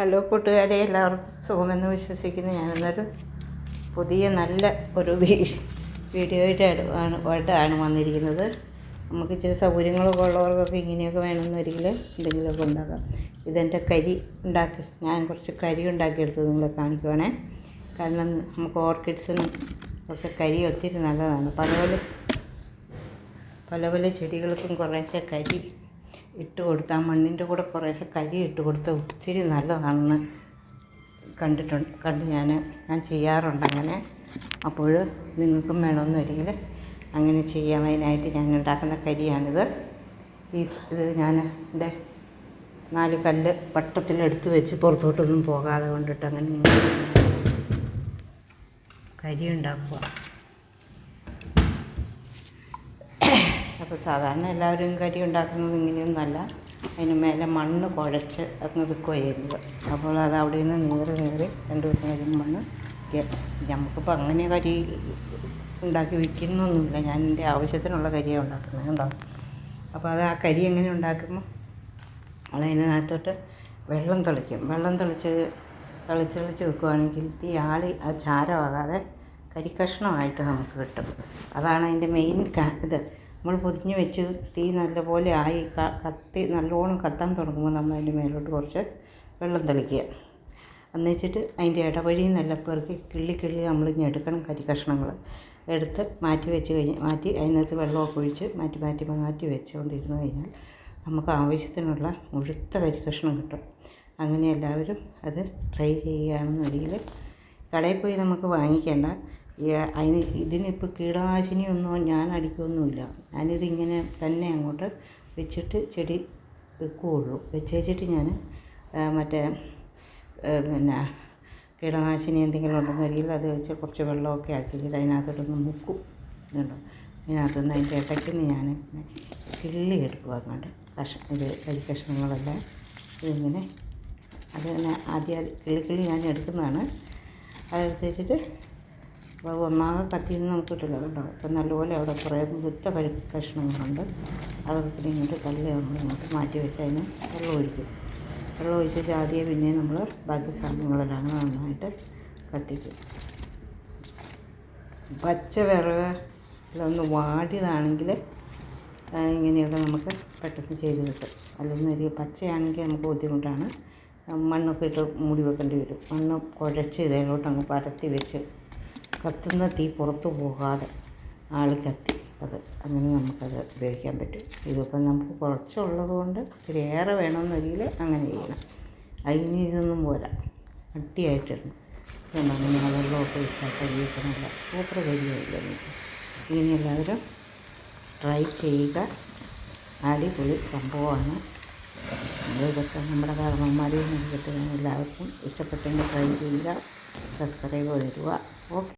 Hello കൂട്ടുകാരെ എല്ലാവർക്കും സുഖമെന്ന് വിശ്വസിക്കുന്നു. ഞാനെന്നൊരു പുതിയ നല്ല ഒരു വീഡിയോയുടെ ആണ് ആയിട്ടാണ് വന്നിരിക്കുന്നത്. നമുക്ക് ഇച്ചിരി സൗകര്യങ്ങളൊക്കെ ഉള്ളവർക്കൊക്കെ ഇങ്ങനെയൊക്കെ വേണമെന്നൊരിക്കൽ എന്തെങ്കിലുമൊക്കെ ഉണ്ടാക്കാം. ഇതെന്റെ കരി ഉണ്ടാക്കി ഞാൻ കുറച്ച് കരി ഉണ്ടാക്കിയെടുത്ത് നിങ്ങളെ കാണിക്കുവാണേ. കാരണം നമുക്ക് ഓർക്കിഡ്സിനും ഒക്കെ കരി ഒത്തിരി നല്ലതാണ്. പല പല പല പല ചെടികൾക്കും കുറേശ്ശെ കരി ഇട്ട് കൊടുത്താൽ മണ്ണിന്റെ കൂടെ കുറേശ്ശെ കരി ഇട്ട് കൊടുത്താൽ ഒത്തിരി നല്ലതാണെന്ന് കണ്ടിട്ടുണ്ട് കണ്ട് ഞാൻ ഞാൻ ചെയ്യാറുണ്ട് അങ്ങനെ. അപ്പോൾ നിങ്ങൾക്കും വേണമെന്നൊരിക്കൽ അങ്ങനെ ചെയ്യാം. അതിനായിട്ട് ഞാൻ ഉണ്ടാക്കുന്ന കരിയാണിത്. ഈ ഇത് ഞാൻ എന്റെ നാല് കല്ല് വട്ടത്തിലെടുത്ത് വെച്ച് പുറത്തോട്ടൊന്നും പോകാതെ കൊണ്ടിട്ട് അങ്ങനെ ഇങ്ങനെ കരി ഉണ്ടാക്കുക അപ്പോൾ സാധാരണ എല്ലാവരും കരി ഉണ്ടാക്കുന്നത് ഇങ്ങനെയൊന്നുമല്ല. അതിന് മേലെ മണ്ണ് കുഴച്ച് അങ്ങ് വിൽക്കുകയായിരുന്നു അപ്പോൾ അത് അവിടെ നിന്ന് നീറി നീറി രണ്ട് ദിവസം കഴിയുമ്പോൾ മണ്ണ് നമുക്കിപ്പോൾ അങ്ങനെ കരി ഉണ്ടാക്കി വിൽക്കുന്നൊന്നുമില്ല ഞാൻ എന്റെ ആവശ്യത്തിനുള്ള കരിയാണ് ഉണ്ടാക്കുന്നത് കേട്ടോ അപ്പോൾ അത് ആ കരി എങ്ങനെ ഉണ്ടാക്കുമ്പോൾ അതിനകത്തോട്ട് വെള്ളം തെളിക്കും. വെള്ളം തെളിച്ച് തെളിച്ച് തെളിച്ച് വെക്കുകയാണെങ്കിൽ ആളി ആ ചാരമാകാതെ കരിക്കഷ്ണമായിട്ട് നമുക്ക് കിട്ടും. അതാണ് അതിന്റെ മെയിൻ ഇത്. നമ്മൾ പൊതിഞ്ഞ് വെച്ച് തീ നല്ലപോലെ ആയി കത്തി നല്ലോണം കത്താൻ തുടങ്ങുമ്പോൾ നമ്മൾ അതിന്റെ മേലോട്ട് കുറച്ച് വെള്ളം തെളിക്കുക. എന്നുവെച്ചിട്ട് അതിന്റെ ഇടവഴി നല്ല പെറുക്കി കിള്ളി കിള്ളി നമ്മൾ ഇങ്ങനെ എടുക്കണം കരി കഷ്ണങ്ങൾ. എടുത്ത് മാറ്റി വെച്ച് കഴിഞ്ഞ് മാറ്റി അതിനകത്ത് വെള്ളമൊക്കെ ഒഴിച്ച് മാറ്റി മാറ്റി മാറ്റി വെച്ചുകൊണ്ടിരുന്ന് കഴിഞ്ഞാൽ നമുക്ക് ആവശ്യത്തിനുള്ള മുഴുത്ത കരി കഷ്ണം കിട്ടും. അങ്ങനെ എല്ലാവരും അത് ട്രൈ ചെയ്യുകയാണെന്നുണ്ടെങ്കിൽ കടയിൽ പോയി നമുക്ക് വാങ്ങിക്കേണ്ട അതിന് ഇതിനിപ്പോൾ കീടനാശിനിയൊന്നും ഞാൻ അടിക്കുകയൊന്നുമില്ല ഞാനിത് ഇങ്ങനെ തന്നെ അങ്ങോട്ട് വെച്ചിട്ട് ചെടി വെക്കുകയുള്ളൂ വെച്ചേച്ചിട്ട് ഞാൻ മറ്റേ പിന്നെ കീടനാശിനി എന്തെങ്കിലും ഉണ്ടെന്നെങ്കിൽ അത് വെച്ച് കുറച്ച് വെള്ളമൊക്കെ ആക്കിയിട്ട് അതിനകത്തോട്ടൊന്ന് മുക്കും. കേട്ടോ അതിനകത്തുനിന്ന് അതിന്റെ ഇടയ്ക്ക് നിന്ന് ഞാൻ കിള്ളി എടുക്കുക അങ്ങോട്ട്. കഷ ഇത് കരി കഷ്ണങ്ങളെല്ലാം ഇതിങ്ങനെ അത് തന്നെ ആദ്യം കിള്ളിക്കിള്ളി കിള്ളി കിള്ളി ഞാൻ എടുക്കുന്നതാണ്. അതെടുത്ത് വെച്ചിട്ട് അപ്പോൾ ഒന്നാകെ കത്തിയിൽ നിന്ന് നമുക്ക് കിട്ടില്ല കേട്ടോ. അപ്പം നല്ലപോലെ അവിടെ കുറേ മുത്ത കഴി കഷ്ണങ്ങളുണ്ട്. അതൊക്കെ പിന്നെ ഇങ്ങോട്ട് തള്ളി നമ്മൾ ഇങ്ങോട്ട് മാറ്റി വെച്ച് അതിന് വെള്ളം ഒഴിക്കും. വെള്ളം ഒഴിച്ച് ജാതിയെ പിന്നെ നമ്മൾ ബാക്കി സാധനങ്ങളെല്ലാം നന്നായിട്ട് കത്തിക്കും. പച്ച വിറക് ഒന്ന് വാടിയതാണെങ്കിൽ ഇങ്ങനെയൊക്കെ നമുക്ക് പെട്ടെന്ന് ചെയ്ത് കിട്ടും. അല്ലെങ്കിൽ ഒരു പച്ചയാണെങ്കിൽ നമുക്ക് ബുദ്ധിമുട്ടാണ്. മണ്ണൊക്കെ ഇട്ട് മൂടി വെക്കേണ്ടി വരും. മണ്ണ് കുഴച്ച് ഇതിലോട്ട് അങ്ങ് പരത്തി വെച്ച് കത്തുന്ന തീ പുറത്ത് പോകാതെ ആൾ കത്തി. അത് അങ്ങനെ നമുക്കത് ഉപയോഗിക്കാൻ പറ്റും. ഇതിപ്പം നമുക്ക് കുറച്ചുള്ളത് കൊണ്ട് ഇത്തിരി ഏറെ വേണമെന്നെങ്കിൽ അങ്ങനെ ചെയ്യണം. അതിന് ഇതൊന്നും പോരാ. അട്ടിയായിട്ടിടണം. അങ്ങനെ വെള്ളമൊക്കെ ഇട്ടാൽ കഴിയിക്കണില്ല സൂപ്പർ കഴിയുമില്ല എനിക്ക് ഇങ്ങനെ എല്ലാവരും ട്രൈ ചെയ്യുക. അടിപൊളി സംഭവമാണ്. ഇതൊക്കെ നമ്മുടെ കാരണവന്മാരിൽ നിന്ന് കിട്ടുന്ന എല്ലാവർക്കും ഇഷ്ടപ്പെട്ടെങ്കിൽ ട്രൈ ചെയ്യുക. സബ്സ്ക്രൈബ് തരുക ഓക്കെ.